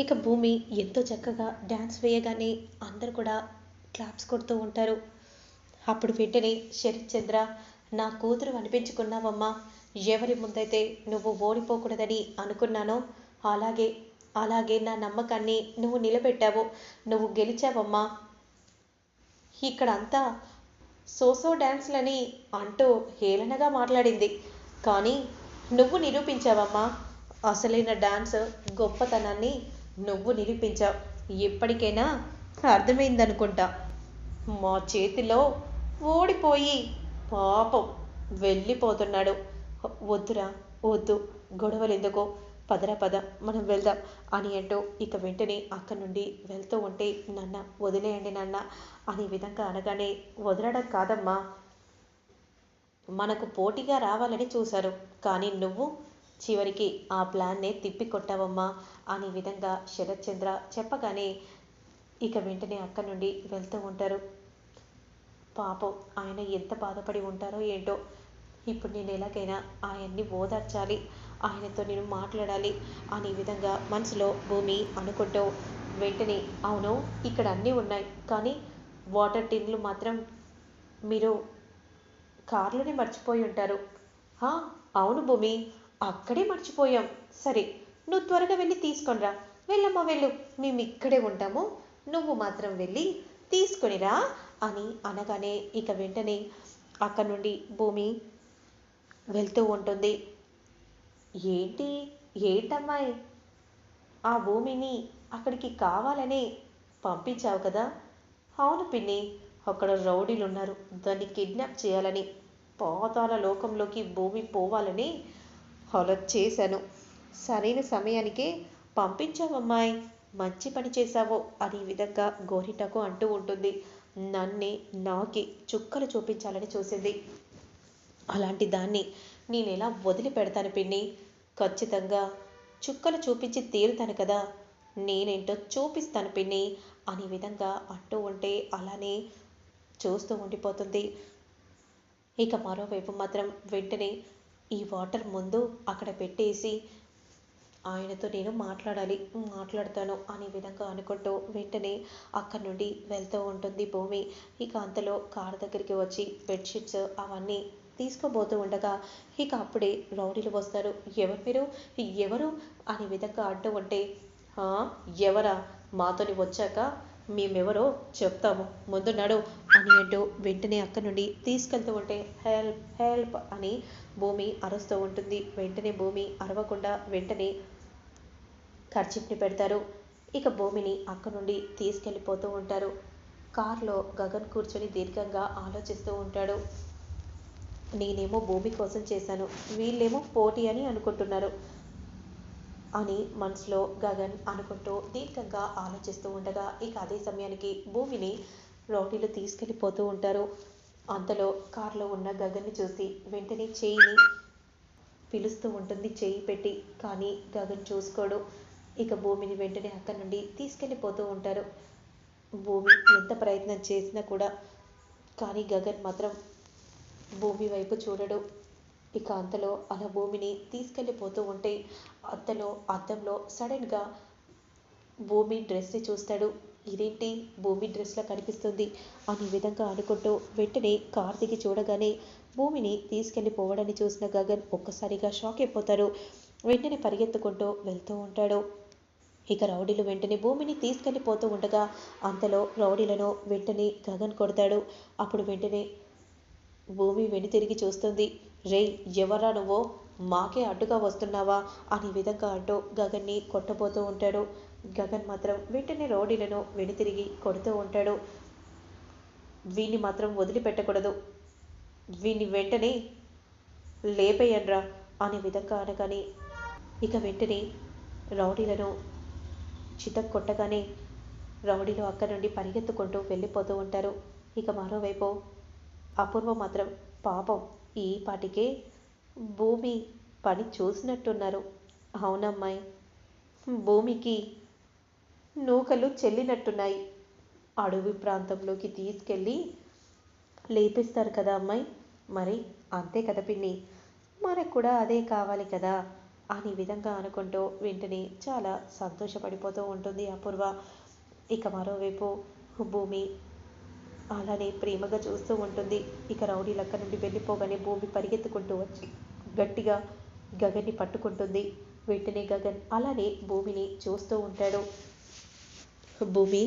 ఇక భూమి ఎంతో చక్కగా డ్యాన్స్ వేయగానే అందరు కూడా క్లాప్స్ కొడుతూ ఉంటారు. అప్పుడు వెంటనే శరత్ చంద్ర నా కూతురు అనిపించుకున్నావమ్మా ఎవరి ముందైతే నువ్వు ఓడిపోకూడదని అనుకున్నానో అలాగే అలాగే నా నమ్మకాన్ని నువ్వు నిలబెట్టావు నువ్వు గెలిచావమ్మా. ఇక్కడ అంతా సోసో డ్యాన్స్లని అంటూ హేళనగా మాట్లాడింది. కానీ నువ్వు నిరూపించావమ్మా అసలైన డ్యాన్స్ గొప్పతనాన్ని నువ్వు నిరూపించావు. ఎప్పటికైనా అర్థమైందనుకుంటా. మా చేతిలో ఓడిపోయి పాపం వెళ్ళిపోతున్నాడు. వద్దురా వద్దు. గొడవలు ఎందుకో పదరా పద. మనం వెళ్దాం అని అంటూ ఇక వెంటనే అక్కడి నుండి వెళ్తూ ఉంటే నాన్న వదిలేయండి నాన్న అనే విధంగా అనగానే వదలడం కాదమ్మా. మనకు పోటీగా రావాలని చూశారు. కానీ నువ్వు చివరికి ఆ ప్లాన్నే తిప్పి కొట్టావమ్మా అనే విధంగా శరత్ చంద్ర చెప్పగానే ఇక వెంటనే అక్కడి నుండి వెళ్తూ ఉంటారు. పాపం ఆయన ఎంత బాధపడి ఉంటారో ఏంటో. ఇప్పుడు నేను ఎలాగైనా ఆయన్ని ఓదార్చాలి ఆయనతో నేను మాట్లాడాలి అనే విధంగా మనసులో భూమి అనుకుంటూ వెంటనే అవును ఇక్కడ అన్నీ ఉన్నాయి కానీ వాటర్ టిన్లు మాత్రం మీరు కార్లోనే మర్చిపోయి ఉంటారు. అవును భూమి అక్కడే మర్చిపోయాం. సరే నువ్వు త్వరగా వెళ్ళి తీసుకొనిరా. వెళ్ళమ్మా వెళ్ళు. మేము ఇక్కడే ఉంటాము. నువ్వు మాత్రం వెళ్ళి తీసుకొనిరా అని అనగానే ఇక వెంటనే అక్కడ నుండి భూమి వెళ్తూ ఉంటుంది. ఏంటి? ఏంటమ్మాయి? ఆ భూమిని అక్కడికి కావాలని పంపించావు కదా? అవును పిన్ని. అక్కడ రౌడీలు ఉన్నారు దాన్ని కిడ్నాప్ చేయాలని. పాతాల లోకంలోకి భూమి పోవాలని అలా చేశాను. సరైన సమయానికే పంపించావమ్మాయి. మంచి పని చేశావో అనే విధంగా గోరిటకు అంటూ ఉంటుంది. నన్నే నాకి చుక్కలు చూపించాలని చూసింది. అలాంటి దాన్ని నేను ఎలా వదిలిపెడతాను పిన్ని? ఖచ్చితంగా చుక్కలు చూపించి తీరుతాను కదా. నేనేంటో చూపిస్తాను పిన్ని అనే విధంగా అంటూ ఉంటే అలానే చూస్తూ ఉండిపోతుంది. ఇక మరోవైపు మాత్రం వెంటనే ఈ వాటర్ ముందు అక్కడ పెట్టేసి ఆయనతో నేను మాట్లాడాలి మాట్లాడతాను అనే విధంగా అనుకుంటూ వెంటనే అక్కడి నుండి వెళ్తూ ఉంటుంది భూమి. ఇక అంతలో కారు దగ్గరికి వచ్చి బెడ్షీట్స్ అవన్నీ తీసుకోబోతూ ఉండగా ఇక అప్పుడే రౌడీలు వస్తారు. ఎవరు మీరు? ఎవరు? అనే విధంగా అంటూ ఉంటే ఎవరా? మాతోని వచ్చాక మేమెవరో చెప్తాము. ముందు నడు అని అంటూ వెంటనే అక్కడి నుండి తీసుకెళ్తూ ఉంటే హెల్ప్ హెల్ప్ అని భూమి అరుస్తూ ఉంటుంది. వెంటనే భూమి అరవకుండా వెంటనే ఖర్చిప్ని పెడతారు. ఇక భూమిని అక్కడి నుండి తీసుకెళ్ళిపోతూ ఉంటారు. కార్లో గగన్ కూర్చొని దీర్ఘంగా ఆలోచిస్తూ ఉంటాడు. నేనేమో భూమి కోసం చేశాను. వీళ్ళేమో పోటీ అని అనుకుంటున్నారు. అని మనసులో గగన్ అనుకుంటూ దీర్ఘంగా ఆలోచిస్తూ ఉండగా ఇక అదే సమయానికి భూమిని రౌడీలు తీసుకెళ్ళిపోతూ ఉంటారు. అంతలో కారులో ఉన్న గగన్ని చూసి వెంటనే చేయిని పిలుస్తూ ఉంటుంది. చేయి పెట్టి కానీ గగన్ చూసుకోడు. ఇక భూమిని వెంటనే అక్కడి నుండి తీసుకెళ్ళిపోతూ ఉంటారు. భూమి ఎంత ప్రయత్నం చేసినా కూడా కానీ గగన్ మాత్రం భూమి వైపు చూడడు. ఇక అంతలో అలా భూమిని తీసుకెళ్ళిపోతూ ఉంటే అంతలో అద్దంలో సడన్గా భూమి డ్రెస్ని చూస్తాడు. ఇదేంటి? భూమి డ్రెస్లో కనిపిస్తుంది అనే విధంగా అనుకుంటూ వెంటనే కార్ దిగి చూడగానే భూమిని తీసుకెళ్ళిపోవడాన్ని చూసిన గగన్ ఒక్కసారిగా షాక్ అయిపోతారు. వెంటనే పరిగెత్తుకుంటూ వెళ్తూ ఉంటాడు. ఇక రౌడీలు వెంటనే భూమిని తీసుకెళ్ళిపోతూ ఉండగా అంతలో రౌడీలను వెంటనే గగన్ కొడతాడు. అప్పుడు వెంటనే భూమి వెనుతిరిగి చూస్తుంది. రేయ్ ఎవరా నువ్వో? మాకే అడ్డుగా వస్తున్నావా? అనే విధంగా అంటూ గగన్ని కొట్టబోతూ ఉంటాడు. గగన్ మాత్రం వెంటనే రౌడీలను వెనుతిరిగి కొడుతూ ఉంటాడు. వీన్ని మాత్రం వదిలిపెట్టకూడదు. వీన్ని వెంటనే లేపేయండ్రా అనే విధంగా అనగానే ఇక వెంటనే రౌడీలను చితక్ కొట్టగానే రౌడీలు అక్కడి నుండి పరిగెత్తుకుంటూ వెళ్ళిపోతూ ఉంటారు. ఇక మరోవైపు అపూర్వ మాత్రం పాపం ఈ పాటికే భూమి పని చూసినట్టున్నారు. అవునమ్మాయి. భూమికి నూకలు చెల్లినట్టున్నాయి. అడవి ప్రాంతంలోకి తీసుకెళ్ళి లేపిస్తారు కదా అమ్మాయి. మరి అంతే కదా పిన్ని. మనకు కూడా అదే కావాలి కదా అని విధంగా అనుకుంటూ వెంటనే చాలా సంతోషపడిపోతూ ఉంటుంది అపూర్వ. ఇక మరోవైపు భూమి అలానే ప్రేమగా చూస్తూ ఉంటుంది. ఇక రౌడీలు అక్కడి నుండి వెళ్ళిపోగానే భూమి పరిగెత్తుకుంటూ వచ్చి గట్టిగా గగన్ని పట్టుకుంటుంది. వెంటనే గగన్ అలానే భూమిని చూస్తూ ఉంటాడు. భూమి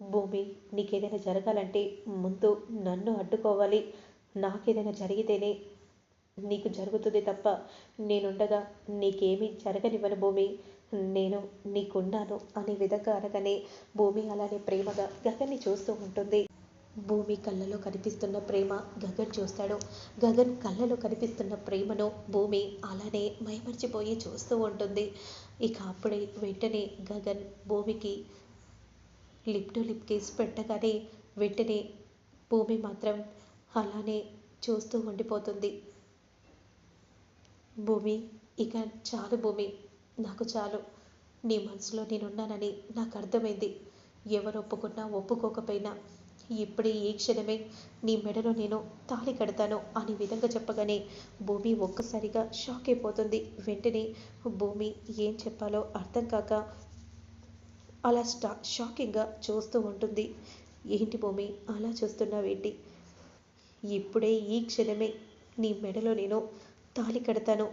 భూమి నీకేదైనా జరగాలంటే ముందు నన్ను అడ్డుకోవాలి. నాకేదైనా జరిగితేనే నీకు జరుగుతుంది తప్ప నేనుండగా నీకేమీ జరగనివ్వను భూమి. నేను నీకున్నాను అనే విధంగా అనగానే భూమి అలానే ప్రేమగా గగన్ని చూస్తూ ఉంటుంది. భూమి కళ్ళలో కనిపిస్తున్న ప్రేమ గగన్ చూస్తాడు. గగన్ కళ్ళలో కనిపిస్తున్న ప్రేమను భూమి అలానే మైమర్చిపోయి చూస్తూ ఉంటుంది. ఇక అప్పుడే వెంటనే గగన్ భూమికి లిప్ టు లిప్ కిస్ పెట్టగానే వెంటనే భూమి మాత్రం అలానే చూస్తూ ఉండిపోతుంది. భూమి ఇక చాలు భూమి. నాకు చాలు. నీ మనసులో నేనున్నానని నాకు అర్థమైంది. ఎవరు ఒప్పుకున్నా ఒప్పుకోకపోయినా ఇప్పుడే ఈ క్షణమే నీ మెడలో నేను తాళి కడతాను అనే విధంగా చెప్పగానే భూమి ఒక్కసారిగా షాక్ అయిపోతుంది. వెంటనే భూమి ఏం చెప్పాలో అర్థం కాక అలా స్టా షాకింగ్గా చూస్తూ ఉంటుంది. ఏంటి భూమి అలా చూస్తున్నావేంటి? ఇప్పుడే ఈ క్షణమే నీ మెడలో నేను తాళి కడతాను.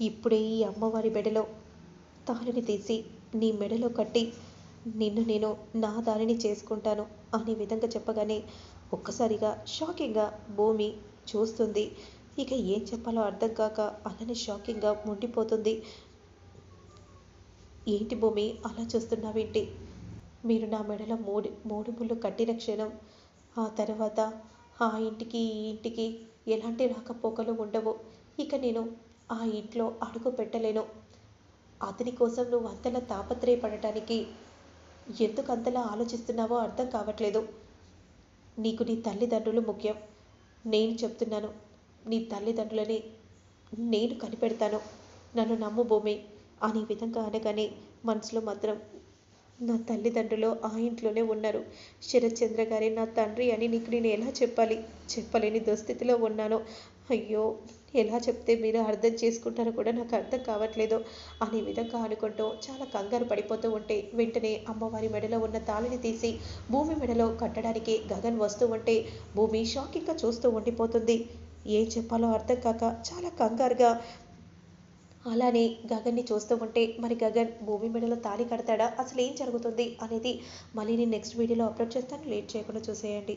ఇప్పుడే ఈ అమ్మవారి మెడలో తాళిని తీసి నీ మెడలో కట్టి నిన్ను నేను నా దారిని చేసుకుంటాను అనే విధంగా చెప్పగానే ఒక్కసారిగా షాకింగ్గా భూమి చూస్తుంది. ఇక ఏం చెప్పాలో అర్థం కాక అలానే షాకింగ్గా ఉండిపోతుంది. ఏంటి భూమి అలా చూస్తున్నావేంటి? మీరు నా మెడలో మూడు మూడు ముళ్ళు కట్టిన క్షణం ఆ తర్వాత ఆ ఇంటికి ఈ ఇంటికి ఎలాంటి రాకపోకలు ఉండవు. ఇక నేను ఆ ఇంట్లో అడుగు పెట్టలేను. అతని కోసం నువ్వు అంతలా తాపత్రయపడటానికి ఎందుకు అంతలా ఆలోచిస్తున్నావో అర్థం కావట్లేదు. నీకు నీ తల్లిదండ్రులు ముఖ్యం. నేను చెప్తున్నాను నీ తల్లిదండ్రులని నేను కనిపెడతాను. నన్ను నమ్ము భూమి అనే విధంగా అనగానే మనసులో మాత్రం నా తల్లిదండ్రులు ఆ ఇంట్లోనే ఉన్నారు. శరత్చంద్ర గారే నా తండ్రి అని నీకు నేను ఎలా చెప్పాలి? చెప్పలేని దుస్థితిలో ఉన్నాను. అయ్యో ఎలా చెప్తే మీరు అర్థం చేసుకుంటారో కూడా నాకు అర్థం కావట్లేదు. అనే విధంగా అనుకుంటూ చాలా కంగారు పడిపోతూ ఉంటే వెంటనే అమ్మవారి మెడలో ఉన్న తాళిని తీసి భూమి మెడలో కట్టడానికి గగన్ వస్తూ ఉంటే భూమి షాకింగ్గా చూస్తూ ఉండిపోతుంది. ఏం చెప్పాలో అర్థం కాక చాలా కంగారుగా అలానే గగన్ని చూస్తూ ఉంటే మరి గగన్ భూమి మెడలో తాళి కడతాడా? అసలు ఏం జరుగుతుంది? అనేది మళ్ళీ నేను నెక్స్ట్ వీడియోలో అప్లోడ్ చేస్తాను. లేట్ చేయకుండా చూసేయండి.